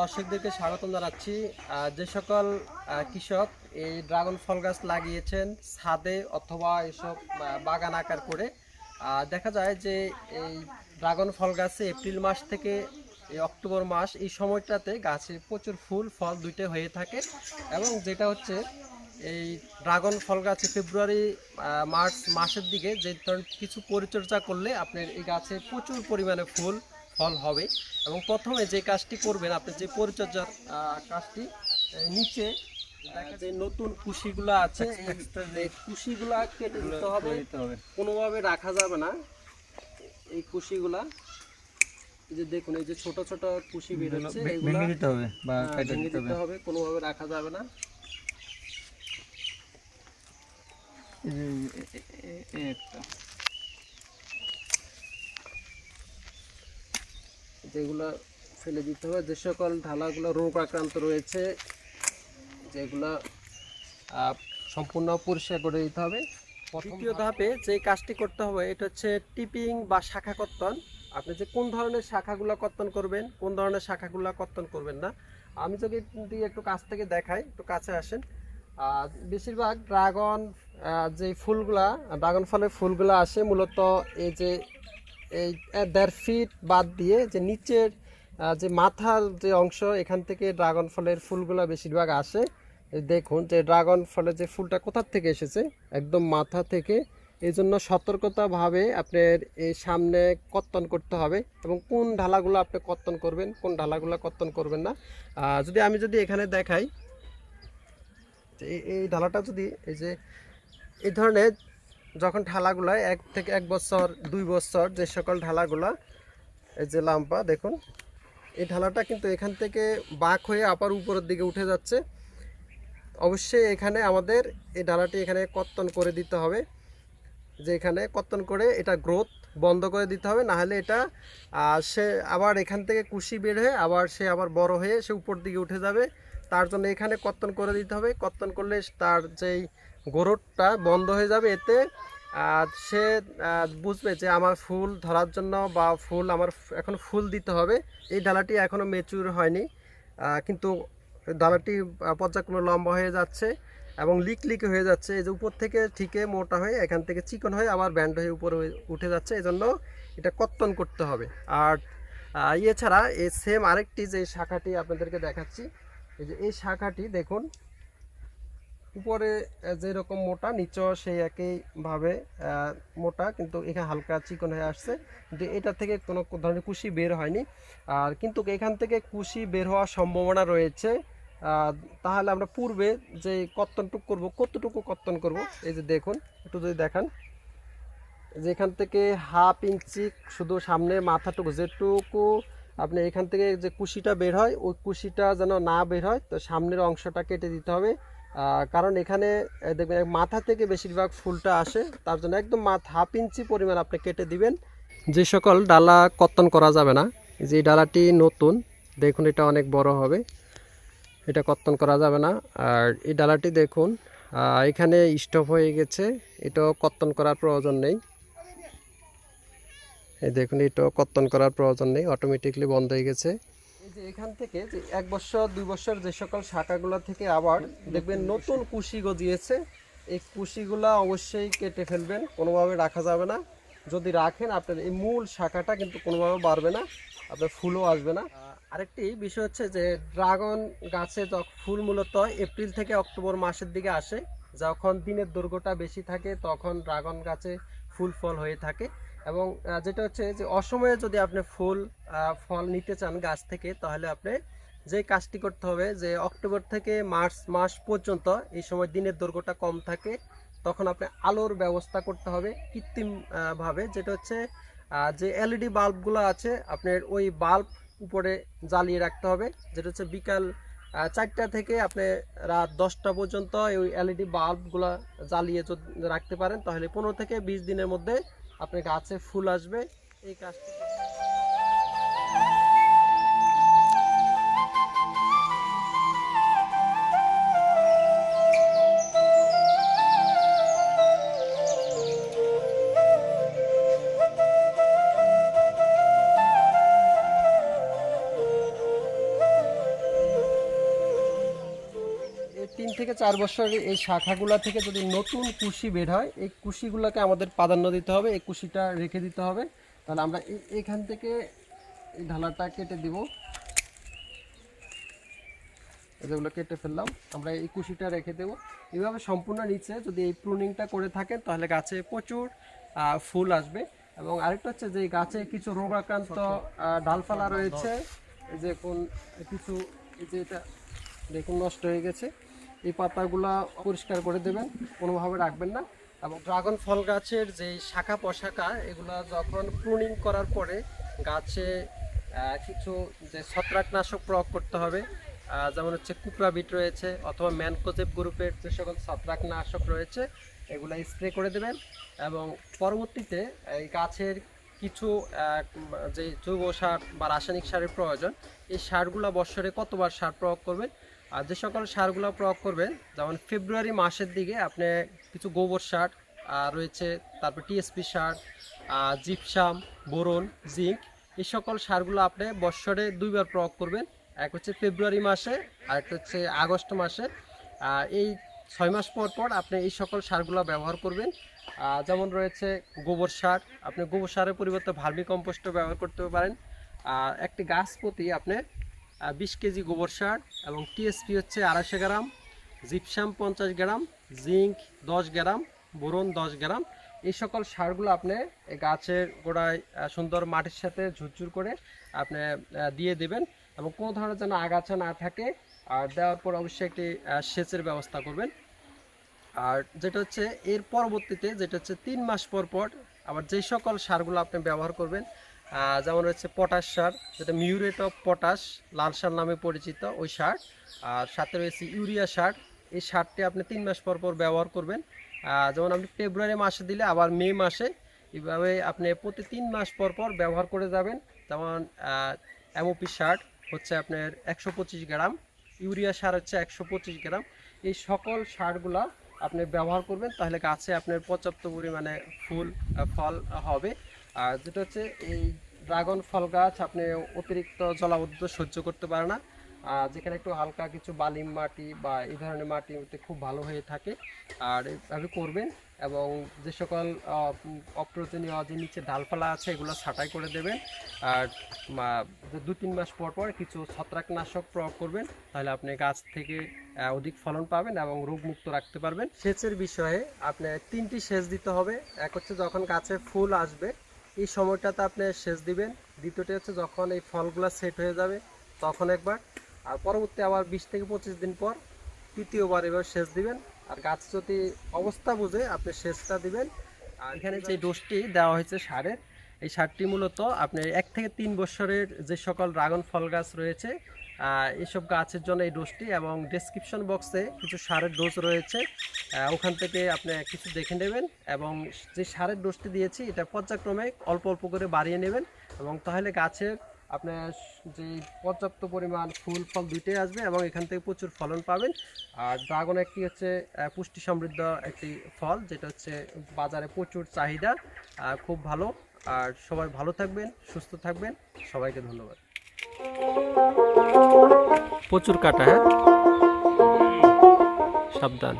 দর্শকদেরকে স্বাগতম জানাচ্ছি। যে সকল কৃষক এই ড্রাগন ফল গাছ লাগিয়েছেন ছাদে অথবা এসব বাগান আকার করে দেখা যায় যে এই ড্রাগন ফল গাছে এপ্রিল মাস থেকে এই অক্টোবর মাস এই সময়টাতে গাছে প্রচুর ফুল, ফল দুইটা হয়ে থাকে এবং যেটা হচ্ছে এই ড্রাগন ফল গাছে ফেব্রুয়ারি মার্চ মাসের দিকে যে ধরনের কিছু পরিচর্যা করলে আপনার এই গাছে প্রচুর পরিমাণে ফুল ফল হবে এবং প্রথমে যে কাজটি করবেন আপনি যে পরিচর্যার কাজটি নিচে যায় নতুন কুশিগুলো আছে এই কুশিগুলা কেটে দিতে হবে। কোনোভাবে রাখা যাবে না। এই কুশিগুলা যে দেখুন এই যে ছোট ছোট কুশি বের হচ্ছে এগুলা দিতে হবে বা কেটে দিতে হবে। কোনোভাবে রাখা যাবে না। যে একটা। যেগুলো ফেলে দিতে হবে। যে সকল ঢালাগুলো রোগ আক্রান্ত রয়েছে, যেগুলো সম্পূর্ণ পরিষ্কার করে দিতে হবে। দ্বিতীয় ধাপে যে কাজটি করতে হবে, এটা হচ্ছে টিপিং বা শাখা কর্তন আপনি যে কোন ধরনের শাখাগুলো কর্তন করবেন, কোন ধরনের শাখাগুলো কর্তন করবেন না। আমি যদি দিয়ে একটু কাছ থেকে দেখাই, একটু কাছে আসেন। বেশিরভাগ ড্রাগন যে ফুলগুলা, ড্রাগন ফলের ফুলগুলো আসে, মূলত এই যে এই দেড় ফিট বাদ দিয়ে যে নিচের যে মাথার যে অংশ, এখান থেকে ড্রাগন ফলের ফুলগুলো বেশিরভাগ আসে। দেখুন যে ড্রাগন ফলের যে ফুলটা কোথার থেকে এসেছে? একদম মাথা থেকে। এই জন্য সতর্কতাভাবে আপনার এই সামনে কর্তন করতে হবে এবং কোন ঢালাগুলো আপনি কর্তন করবেন, কোন ঢালাগুলো কর্তন করবেন না। যদি আমি যদি এখানে দেখাই এই ঢালাটা যদি, এই যে, এই ধরনের যখন ঢালাগুলা এক থেকে এক বছর, দুই বছর যে সকল ঢালাগুলা, এই যে লাম্পা, দেখুন, এই ঢালাটা কিন্তু এখান থেকে বাঁক হয়ে আবার উপরের দিকে উঠে যাচ্ছে। অবশ্যই এখানে আমাদের এই ডালাটি এখানে কর্তন করে দিতে হবে, যে এখানে কর্তন করে এটা গ্রোথ বন্ধ করে দিতে হবে না হলে এটা সে আবার এখান থেকে কুশি বের হয়ে আবার সে আবার বড় হয়ে সে উপর দিকে উঠে যাবে। তার জন্য এখানে কর্তন করে দিতে হবে, কর্তন করলে তার যেই গোরটটা বন্ধ হয়ে যাবে, এতে সে বুঝবে যে আমার ফুল ধরার জন্য বা ফুল আমার এখন ফুল দিতে হবে। এই ডালাটি এখনও মেচুর হয়নি। কিন্তু ডালাটি পর্যায়ক্রমে লম্বা হয়ে যাচ্ছে এবং লিক লিক হয়ে যাচ্ছে। এই যে উপর থেকে ঠিকে মোটা হয়ে, এখান থেকে চিকন হয়ে আবার ব্যান্ড হয়ে উপরে উঠে যাচ্ছে। এই জন্য এটা কত্তন করতে হবে। আর এছাড়া এই সেম আরেকটি যে শাখাটি আপনাদেরকে দেখাচ্ছি, এই যে এই শাখাটি দেখুন উপরে যেরকম মোটা, নিচেও সেই একইভাবে মোটা, কিন্তু এখানে হালকা চিকন হয়ে আসছে। কিন্তু এটা থেকে কোনো ধরনের কুশি বের হয়নি। আর কিন্তু এখান থেকে কুশি বের হওয়ার সম্ভাবনা রয়েছে। তাহলে আমরা পূর্বে যে কর্তনটুক করব, কতটুকু কর্তন করব, এই যে দেখুন, একটু যদি দেখান। যে এখান থেকে হাফ ইঞ্চি শুধু সামনে মাথাটুকু, যেটুকু আপনি এখান থেকে যে কুশিটা বের হয়, ওই কুশিটা যেন না বের হয়, তো সামনের অংশটা কেটে দিতে হবে। কারণ এখানে দেখবেন মাথা থেকে বেশিরভাগ ফুলটা আসে, তার জন্য একদম মাথা, হাফ ইঞ্চি পরিমাণ আপনি কেটে দিবেন। যে সকল ডালা কত্তন করা যাবে না যে ডালাটি নতুন, দেখুন এটা অনেক বড় হবে, এটা কত্তন করা যাবে না। আর এই ডালাটি দেখুন এখানে স্টপ হয়ে গেছে, এটাও কত্তন করার প্রয়োজন নেই। এই দেখুন, এটাও কত্তন করার প্রয়োজন নেই, অটোমেটিকলি বন্ধ হয়ে গেছে। যে এখান থেকে যে এক বছর, দুই বছর যে সকল শাখাগুলো থেকে আবার দেখবেন নতুন কুশি গজিয়েছে। এই কুশিগুলা অবশ্যই কেটে ফেলবেন, কোনোভাবে রাখা যাবে না। যদি রাখেন, আপনার এই মূল শাখাটা কিন্তু কোনোভাবে বাড়বে না, আপনার ফুলও আসবে না। আরেকটি বিষয় হচ্ছে যে ড্রাগন গাছে ফুল মূলত এপ্রিল থেকে অক্টোবর মাসের দিকে আসে। যখন দিনের দৈর্ঘ্যটা বেশি থাকে, তখন ড্রাগন গাছে ফুল ফল হয়ে থাকে। এবং যেটা হচ্ছে যে অসময়ে যদি আপনি ফুল ফল নিতে চান গাছ থেকে, তাহলে আপনি যে কাজটি করতে হবে যে অক্টোবর থেকে মার্চ মাস পর্যন্ত এই সময় দিনের দৈর্ঘ্যটা কম থাকে, তখন আপনি আলোর ব্যবস্থা করতে হবে কৃত্রিমভাবে যেটা হচ্ছে যে এলইডি বাল্বগুলো আছে আপনার ওই বাল্ব উপরে জ্বালিয়ে রাখতে হবে। যেটা হচ্ছে বিকাল চারটা থেকে আপনি রাত দশটা পর্যন্ত ওই এলইডি বাল্বগুলো জ্বালিয়ে রাখতে পারেন, তাহলে পনেরো থেকে বিশ দিনের মধ্যে আপনার গাছে ফুল আসবে এই কাজটি চার বছর এই শাখাগুলা থেকে যদি নতুন কুশি বের হয়, এই কুশিগুলোকে আমাদের প্রাধান্য দিতে হবে, এই কুশিটা রেখে দিতে হবে। তাহলে আমরা এখান থেকে এই ঢালাটা কেটে দিব। যেগুলো কেটে ফেললাম, আমরা এই কুশিটা রেখে দেব। এইভাবে সম্পূর্ণ নিচে যদি এই প্রুনিংটা করে থাকেন তাহলে গাছে প্রচুর ফুল আসবে। এবং আরেকটা হচ্ছে যে গাছে কিছু রোগাক্রান্ত ডালপালা রয়েছে। যে কোন, কিছু, এই যে এটা দেখুন, নষ্ট হয়ে গেছে। এই পাতাগুলা পরিষ্কার করে দেবেন, কোনোভাবে রাখবেন না। এবং ড্রাগন ফল গাছের যে শাখা পোশাকা এগুলা যখন প্রুনিং করার পরে গাছে কিছু যে ছত্রাকনাশক প্রয়োগ করতে হবে যেমন হচ্ছে কুপরা বিট রয়েছে অথবা ম্যানকোজেব গ্রুপের যে সকল ছত্রাকনাশক রয়েছে, এগুলা স্প্রে করে দেবেন। এবং পরবর্তীতে এই গাছের কিছু যে জৈব সার বা রাসায়নিক সারের প্রয়োজন, এই সারগুলো বছরে কতবার সার প্রয়োগ করবেন আর যে সকল সারগুলো প্রয়োগ করবেন, যেমন ফেব্রুয়ারি মাসের দিকে আপনি কিছু গোবর সার রয়েছে তারপর টিএসপি সার জিপসাম, বোরন, জিঙ্ক, এই সকল সারগুলো আপনি বৎসরে দুইবার প্রয়োগ করবেন। এক হচ্ছে ফেব্রুয়ারি মাসে, আর একটা হচ্ছে আগস্ট মাসে। এই ছয় মাস পর পর আপনি এই সকল সারগুলো ব্যবহার করবেন। যেমন রয়েছে গোবর সার, আপনি গোবর সারের পরিবর্তে ভার্মি কম্পোস্টও ব্যবহার করতে পারেন। আর একটি গাছ প্রতি আপনি বিশ কেজি গোবর সার এবং টিএসপি হচ্ছে আড়াইশো গ্রাম, জিপসাম পঞ্চাশ গ্রাম, জিঙ্ক দশ গ্রাম, বোরন দশ গ্রাম। এই সকল সারগুলো আপনি গাছের গোড়ায় সুন্দর মাটির সাথে ঝুরঝুর করে আপনি দিয়ে দেবেন এবং কোনো ধরনের যেন আগাছা না থাকে, আর দেওয়ার পর অবশ্যই একটি সেচের ব্যবস্থা করবেন। আর যেটা হচ্ছে এর পরবর্তীতে, যেটা হচ্ছে তিন মাস পর পর আবার যে সকল সারগুলো আপনি ব্যবহার করবেন যেমন হচ্ছে পটাশ সার, যেটা মিউরেট অফ পটাশ, লাল সার নামে পরিচিত ওই সার। আর সাথে রয়েছে ইউরিয়া সার, এই সারটি আপনি তিন মাস পর পর ব্যবহার করবেন। যেমন আপনি ফেব্রুয়ারি মাসে দিলে আবার মে মাসে, এইভাবে আপনি প্রতি তিন মাস পর পর ব্যবহার করে যাবেন। যেমন এমওপি সার হচ্ছে আপনার একশো পঁচিশ গ্রাম, ইউরিয়া সার হচ্ছে একশো পঁচিশ গ্রাম। এই সকল সারগুলা আপনি ব্যবহার করবেন, তাহলে গাছে আপনার পর্যাপ্ত পরিমাণে ফুল ফল হবে। আর যেটা হচ্ছে, এই ড্রাগন ফল গাছ আপনি অতিরিক্ত জলাবদ্ধ সহ্য করতে পারে না। আর যেখানে একটু হালকা কিছু বালিম মাটি বা এই ধরনের মাটিতে খুব ভালো হয়ে থাকে। আর এভাবে করবেন এবং যে সকল অপ্রয়োজনীয় যে নিচে ডালপালা আছে, এগুলো ছাঁটাই করে দেবেন। আর দু তিন মাস পর পর কিছু ছত্রাকনাশক প্রয়োগ করবেন, তাহলে আপনি গাছ থেকে অধিক ফলন পাবেন এবং রোগমুক্ত রাখতে পারবেন। সেচের বিষয়ে আপনি তিনটি সেচ দিতে হবে। এক হচ্ছে যখন গাছে ফুল আসবে এই সময়টাতে আপনি সেচ দিবেন। দ্বিতীয়টি হচ্ছে যখন এই ফলগুলো সেট হয়ে যাবে, তখন একবার, আর পরবর্তী আবার বিশ থেকে পঁচিশ দিন পর তৃতীয়বার এবার সেচ দিবেন। আর গাছ যদি অবস্থা বুঝে, আপনি সেচটা দিবেন। আর এখানে যে ডোজটি দেওয়া হয়েছে সারের, এই সারটি মূলত আপনি এক থেকে তিন বছরের যে সকল ড্রাগন ফল গাছ রয়েছে এইসব গাছের জন্য এই ডোজটি এবং ডেসক্রিপশন বক্সে কিছু সারের ডোজ রয়েছে। ওখান থেকে আপনি কিছু দেখে নেবেন এবং যে সারের ডোজটি দিয়েছি, এটা পর্যায়ক্রমে অল্প অল্প করে বাড়িয়ে নেবেন এবং তাহলে গাছের আপনার যে পর্যাপ্ত পরিমাণ ফুল, ফল দুইটাই আসবে এবং এখান থেকে প্রচুর ফলন পাবেন। আর ড্রাগন একটি হচ্ছে পুষ্টি সমৃদ্ধ একটি ফল, যেটা হচ্ছে বাজারে প্রচুর চাহিদা খুব ভালো। আর সবাই ভালো থাকবেন, সুস্থ থাকবেন। সবাইকে ধন্যবাদ। প্রচুর কাটা হ্যাঁ? সাবধান।